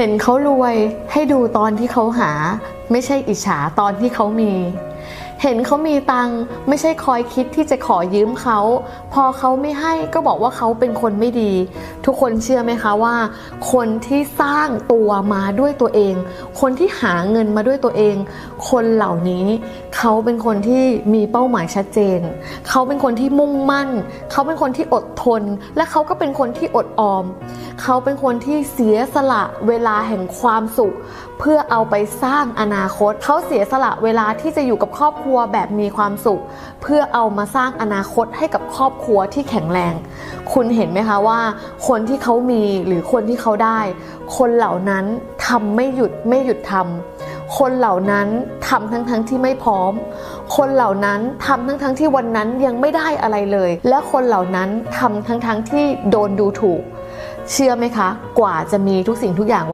เห็นเขารวยให้ดูตอนที่เขาหา ไม่ใช่อิจฉาตอนที่เขามี เห็นเขามีตังค์ไม่ใช่คอยคิดที่จะขอยืมเขา พอเขาไม่ให้ก็บอกว่าเขาเป็นคนไม่ดี ทุกคนเชื่อไหมคะว่า คนที่สร้างตัวมาด้วยตัวเอง คนที่หาเงินมาด้วยตัวเอง คนเหล่านี้ เขาเป็นคนที่มีเป้าหมายชัดเจน เขาเป็นคนที่มุ่งมั่น เขาเป็นคนที่อดทน และเขาก็เป็นคนที่อดออม เขาเป็นคนที่เสียสละเวลาแห่งความสุข เพื่อเอาไปสร้างอนาคต เขาเสียสละเวลาที่จะอยู่กับครอบครัวรัวแบบมีความสุข เพื่อเอามาสร้างอนาคตให้กับครอบครัวที่แข็งแรง คุณเห็นไหมคะว่า คนที่เขามีหรือคนที่เขาได้ คนเหล่านั้นทำไม่หยุดไม่หยุดทำคนเหล่านั้นทำทั้งทั้งที่ไม่พร้อม คนเหล่านั้นทำทั้งทั้งที่วันนั้นยังไม่ได้อะไรเลย และคนเหล่านั้นทำทั้งทั้งที่โดนดูถูก เชื่อไหมคะ กว่าจะมีทุกสิ่งทุกอย่าง